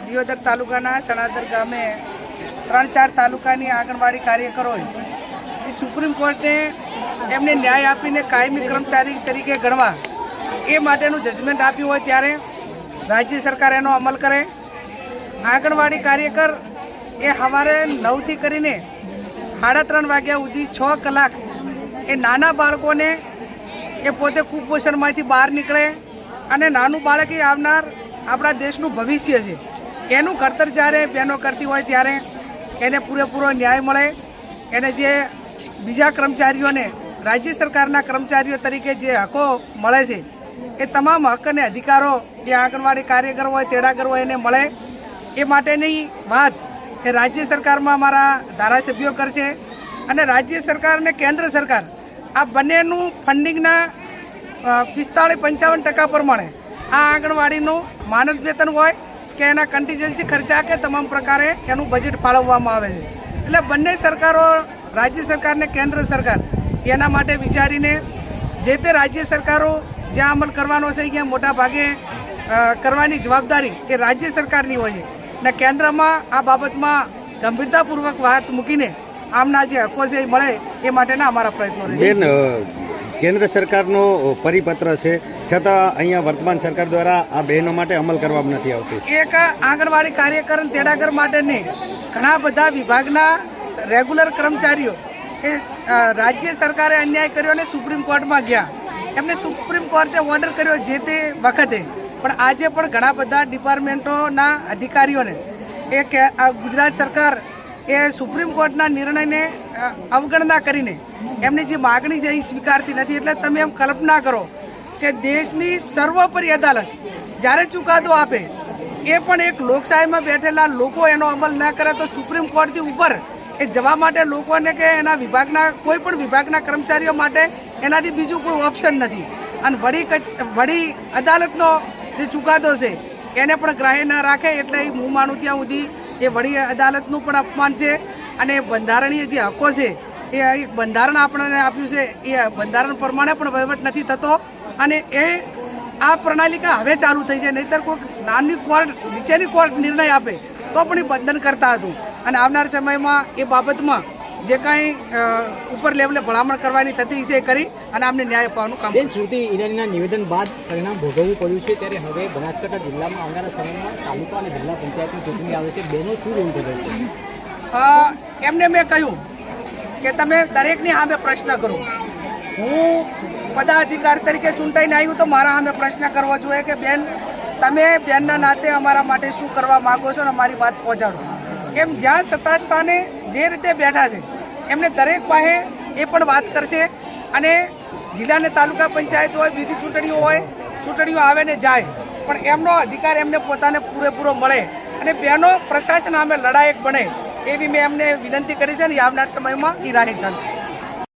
દિયોદર તાલુકાના સણાદર ગામે ત્રણ ચાર તાલુકાની આંગણવાડી કાર્યકરોએ સુપ્રીમ કોર્ટે એમને ન્યાય આપીને કાયમી કર્મચારી તરીકે ગણવા એ માટેનું જજમેન્ટ આપ્યું હોય ત્યારે રાજ્ય સરકાર એનો અમલ કરે. આંગણવાડી કાર્યકર એ સવારે નવથી કરીને સાડા ત્રણ વાગ્યા સુધી છ કલાક એ નાના બાળકોને એ પોતે કુપોષણમાંથી બહાર નીકળે અને નાનું બાળક આવનાર આપણા દેશનું ભવિષ્ય છે. એનું ઘડતર જ્યારે બહેનો કરતી હોય ત્યારે એને પૂરેપૂરો ન્યાય મળે. એને જે બીજા કર્મચારીઓને રાજ્ય સરકારના કર્મચારીઓ તરીકે જે હકો મળે છે, એ તમામ હક અને અધિકારો જે આંગણવાડી કાર્યકર હોય, તેડાગર હોય એને મળે. એ માટેની વાત એ રાજ્ય સરકારમાં અમારા ધારાસભ્યો કરશે અને રાજ્ય સરકાર અને કેન્દ્ર સરકાર આ બંનેનું ફંડિંગના પિસ્તાળીસ પંચાવન ટકા પ્રમાણે આ આંગણવાડીનું માનદ વેતન હોય કે એના કન્ટીજન્સી ખર્ચા કે તમામ પ્રકારે એનું બજેટ ફાળવવામાં આવે છે. એટલે બંને સરકારો, રાજ્ય સરકાર ને કેન્દ્ર સરકાર, એના માટે વિચારીને જે તે રાજ્ય સરકારો જ્યાં અમલ કરવાનો છે ત્યાં મોટા ભાગે કરવાની જવાબદારી એ રાજ્ય સરકારની હોય છે. ને કેન્દ્રમાં આ બાબતમાં ગંભીરતાપૂર્વક વાત મૂકીને આમના જે હકો છે એ મળે એ માટેના અમારા પ્રયત્નો રહેશે. કેન્દ્ર સરકારનો પરિપત્ર છે. છતાં અહીંયા વર્તમાન સરકાર દ્વારા આ બહેનો માટે અમલ કરવામાં નથી આવતું. એક આંગણવાડી કાર્યકર તેડાગર માટે ઘણા બધા વિભાગના રેગ્યુલર કર્મચારીઓ એ રાજ્ય સરકારે અન્યાય કર્યો અને સુપ્રીમ કોર્ટમાં ગયા. એમને સુપ્રીમ કોર્ટે ઓર્ડર કર્યો જે તે વખતે. પણ આજે પણ ઘણા બધા ડિપાર્ટમેન્ટોના અધિકારીઓને એ કે ગુજરાત સરકાર એ સુપ્રીમ કોર્ટના નિર્ણયને અવગણના કરીને એમની જે માગણી છે એ સ્વીકારતી નથી. એટલે તમે એમ કલ્પના કરો કે દેશની સર્વોપરી અદાલત જ્યારે ચુકાદો આપે, એ પણ એક લોકશાહીમાં બેઠેલા લોકો એનો અમલ ના કરે તો સુપ્રીમ કોર્ટથી ઉપર એ જવા માટે લોકોને કે એના વિભાગના, કોઈ પણ વિભાગના કર્મચારીઓ માટે એનાથી બીજું કોઈ ઓપ્શન નથી. અને વડી વડી અદાલતનો જે ચુકાદો છે, એને પણ ગ્રાહ્ય ના રાખે. એટલે હું માનું ત્યાં સુધી એ વડી અદાલતનું પણ અપમાન છે. અને બંધારણીય જે હકો છે એ બંધારણ આપણને આપ્યું છે એ બંધારણ પ્રમાણે પણ વહીવટ નથી થતો અને એ આ પ્રણાલિકા હવે ચાલુ થઈ છે નહીતર કોઈક નાની કોર્ટ નીચેની કોર્ટ નિર્ણય આપે તો પણ એ બંધન કરતા હતું. અને આવનાર સમયમાં એ બાબતમાં જે કાંઈ ઉપર લેવલે ભલામણ કરવાની થતી છે કરી અને આમને ન્યાય અપાવવાનું કામ બેન શ્રુતિ ઈરાનીના નિવેદન બાદ પરિણામ ભોગવવું પડ્યું છે? ત્યારે હવે બનાસકાંઠા જિલ્લામાં આવનારા સમયમાં તાલુકા અને જિલ્લા પંચાયતની ચૂંટણી આવે છે. બેનો શું રોલ ભજવશે એમને મેં કહ્યું કે તમે દરેકની સામે પ્રશ્ન કરો. હું પદાધિકાર તરીકે ચૂંટાઈને આવ્યું તો મારા સામે પ્રશ્ન કરવો જોઈએ કે બેન, તમે બેનના નાતે અમારા માટે શું કરવા માગો છો અને અમારી વાત પહોંચાડો. એમ જ્યાં સત્તા સ્થાને જે રીતે બેઠા છે, એમને દરેક પાસે એ પણ વાત કરશે અને જિલ્લા અને તાલુકા પંચાયત હોય બીજી ચૂંટણીઓ હોય, ચૂંટણીઓ આવે ને જાય, પણ એમનો અધિકાર એમને પોતાને પૂરેપૂરો મળે અને બેનો પ્રશાસન સામે લડાયક બને. એવી મેં એમને વિનંતી કરી છે અને આવનાર સમયમાં એ રાહે ચાલશે.